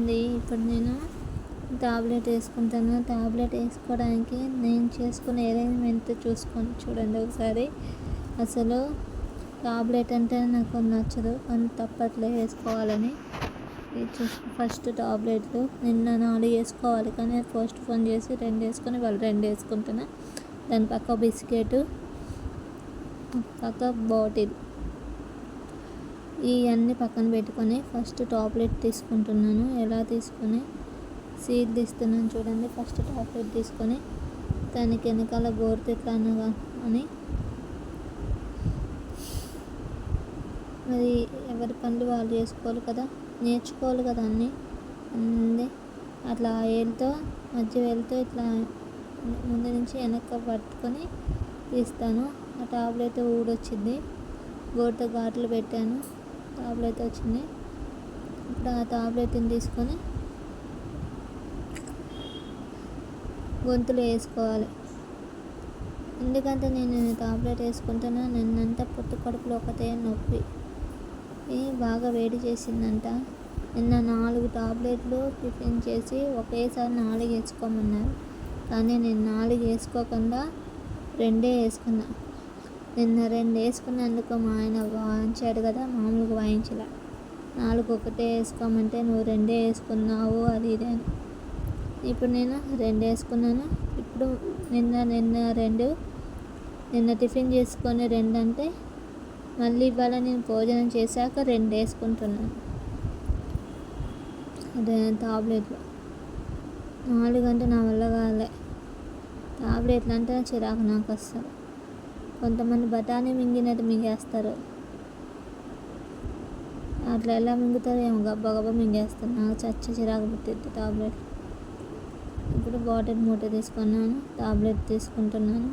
అండి. ఇప్పుడు నేను టాబ్లెట్ వేసుకుంటాను. టాబ్లెట్ వేసుకోవడానికి నేను చేసుకున్న అరేంజ్మెంట్ చూసుకొని చూడండి ఒకసారి. అసలు టాబ్లెట్ అంటే నాకు నచ్చదు. కానీ తప్పట్లే వేసుకోవాలని. చూసి ఫస్ట్ టాబ్లెట్లు నిన్న నాలుగు వేసుకోవాలి కానీ పోస్ట్ ఫోన్ చేసి రెండు వేసుకొని వాళ్ళు రెండు వేసుకుంటున్నా. దాని పక్క బిస్కెట్ పక్క బాటిల్. ఇవన్నీ పక్కన పెట్టుకొని ఫస్ట్ టాబ్లెట్ తీసుకుంటున్నాను. ఎలా తీసుకొని? సీడ్ తీస్తున్నాను చూడండి. ఫస్ట్ టాబ్లెట్ తీసుకొని దానికి వెనకాల గోరుతిట్లా అని మరి ఎవరి పనులు వాళ్ళు చేసుకోవాలి కదా? నేర్చుకోవాలి కదా అన్నీ? అన్నీ అట్లా వేలుతో మధ్య వేలుతో ఇట్లా ముందు నుంచి వెనక్కి పట్టుకొని తీస్తాను. ఆ టాబ్లెట్ ఊడొచ్చింది. గోడతో ఘాట్లు పెట్టాను. టాబ్లెట్ వచ్చింది. ఇప్పుడు ఆ టాబ్లెట్ని తీసుకొని గొంతులో వేసుకోవాలి. ఎందుకంటే నేను టాబ్లెట్ వేసుకుంటున్నా నిన్నంతా పొత్తు కడుపులో ఒకటే నొప్పి. బాగా వేడి చేసిందంట. నిన్న నాలుగు టాబ్లెట్లు టిఫిన్ చేసి ఒకేసారి నాలుగు వేసుకోమన్నారు. కానీ నేను నాలుగు వేసుకోకుండా రెండే వేసుకున్నా. నిన్న రెండు వేసుకున్నందుకు మా ఆయన వాయించాడు కదా మామూలుగా వాయించలే. నాలుగు ఒకటే వేసుకోమంటే నువ్వు రెండే వేసుకున్నావు అది ఇది అని. ఇప్పుడు నేను రెండు వేసుకున్నాను ఇప్పుడు నిన్న నిన్న రెండు నిన్న టిఫిన్ చేసుకొని రెండు అంటే మళ్ళీ ఇవాళ నేను భోజనం చేశాక రెండు వేసుకుంటున్నాను అదే టాబ్లెట్లు. నాలుగు అంటే నా వల్ల కాలే టాబ్లెట్లు అంటే చిరాకు నాకు వస్తుంది కొంతమంది బఠానీ మింగినట్టు మింగేస్తారు. అట్లా ఎలా మింగుతారు ఏమో గబ్బ గబ్బ మింగేస్తారు. నాకు చచ్చ చిరాకు పుట్టిద్ది టాబ్లెట్. ఇప్పుడు బాటిల్ మూట తీసుకున్నాను టాబ్లెట్ తీసుకుంటున్నాను.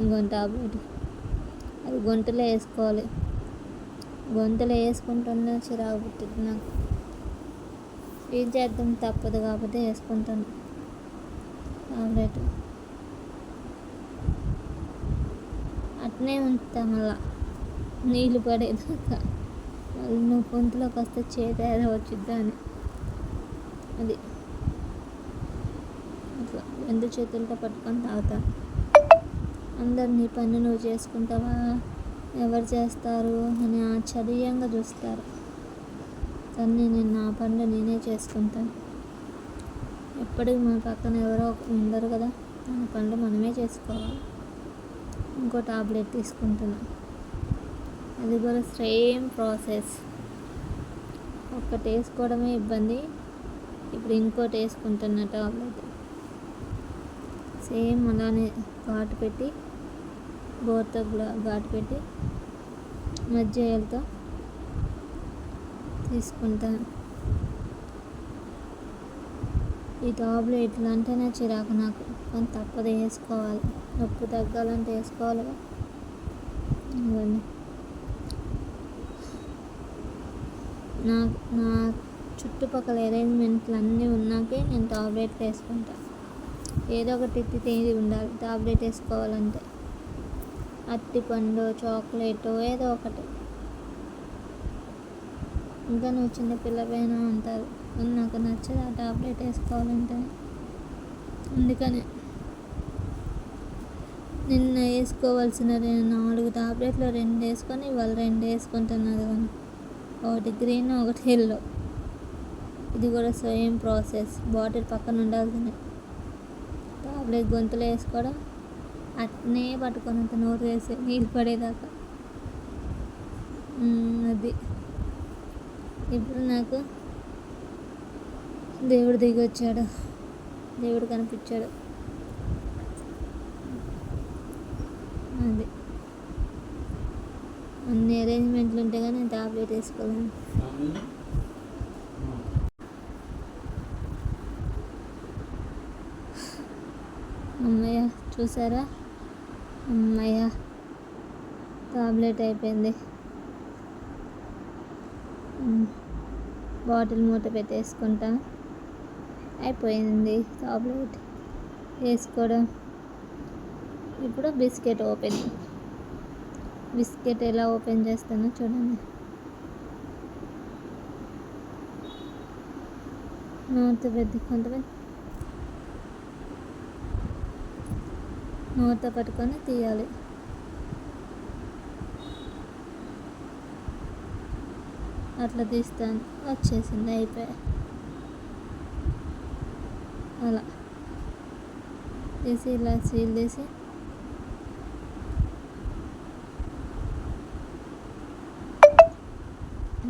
ఇంకొక టాబ్లెట్. అది గొంతులో వేసుకోవాలి. గొంతులో వేసుకుంటున్నా చిరాకు పుట్టింది నాకు. ఏం చేద్దాం తప్పదు కాబట్టి వేసుకుంటాను టాబ్లెట్. అట్నే ఉంచుతా మళ్ళా నీళ్ళు పడేదాకా. వాళ్ళు నువ్వు గొంతులోకి వస్తే చేతి వచ్చిద్దా అని అది. అట్లా. రెండు చేతులతో పట్టుకొని తాగుతా. అందరు నీ పని నువ్వు చేసుకుంటావా? ఎవరు చేస్తారు? అని ఆశ్చర్యంగా చూస్తారు. కానీ నేను నా పనులు నేనే చేసుకుంటాను. ఎప్పటికీ మన పక్కన ఎవరో ఉండరు కదా. మన పనులు మనమే చేసుకోవాలి. ఇంకో టాబ్లెట్ తీసుకుంటున్నా. అది కూడా సేమ్ ప్రాసెస్ ఒక్కటి వేసుకోవడమే ఇబ్బంది. ఇప్పుడు ఇంకోటి వేసుకుంటున్న టాబ్లెట్ సేమ్ అలానే ఘాటు పెట్టి బోర్తో కూడా ఘాటు పెట్టి మధ్యలతో తీసుకుంటాను ఈ టాబ్లెట్ ఎట్లా అంటేనే చిరాకు నాకు. కానీ తప్పదు వేసుకోవాలి. నొప్పి తగ్గాలంటే వేసుకోవాలి ఇవన్నీ. నా నా చుట్టుపక్కల అరేంజ్మెంట్లు అన్నీ ఉన్నాకే నేను టాబ్లెట్ వేసుకుంటా. ఏదో ఒకటి ఎత్తి ఉండాలి టాబ్లెట్ వేసుకోవాలంటే. అరటిపండు చాక్లెట్ ఏదో ఒకటి. ఇంకా నువ్వు చిన్న పిల్లపైన అంటారు నాకు నచ్చదు ఆ టాబ్లెట్ వేసుకోవాలంటే. అందుకనే నిన్న వేసుకోవాల్సిన నాలుగు టాబ్లెట్లు రెండు వేసుకొని ఇవాళ రెండు వేసుకుంటున్నారు కానీ ఒకటి గ్రీన్ ఒకటి ఎల్లో ఇది కూడా సేమ్ ప్రాసెస్ బాటిల్ పక్కన ఉండాల్సిందే. టాబ్లెట్ గొంతులో వేసుకోవడం అట్నే పట్టుకొని అంత నోరు వేసి నీళ్ళు పడేదాకా. అది. ఇప్పుడు నాకు దేవుడు దిగి వచ్చాడు దేవుడు కనిపించాడు. అది. అన్ని అరేంజ్మెంట్లు ఉంటే కానీ నేను టాబ్లెట్ వేసుకోలేను. అమ్మయ్య చూసారా? అమ్మయ్య టాబ్లెట్ అయిపోయింది. బాటిల్ మూత పెట్టేసుకుంటా. అయిపోయింది టాబ్లెట్ వేసుకోవడం. ఇప్పుడు బిస్కెట్ ఓపెన్. బిస్కెట్ ఎలా ఓపెన్ చేస్తానో చూడండి. నూత పెద్ద కొంతమంది. నూత పట్టుకొని తీయాలి. అట్లా తీస్తాను. వచ్చేసింది అయిపోయా అలా. తీసి ఇలా సీల్ తీసి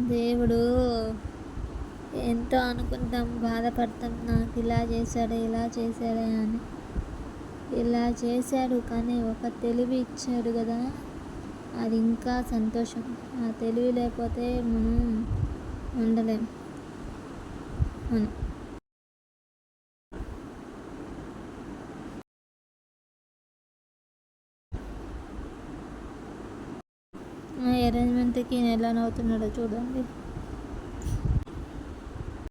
దేవుడు ఎంతో అనుకుంటాం బాధపడతాం నాకు ఇలా చేశాడు ఇలా చేశాడే అని. ఇలా చేశాడు కానీ ఒక తెలివి ఇచ్చాడు కదా అది ఇంకా సంతోషం. ఆ తెలివి లేకపోతే మనం ఉండలేం. మనం అరేంజ్మెంట్కి ఎలా నవ్వుతున్నాడో చూడండి.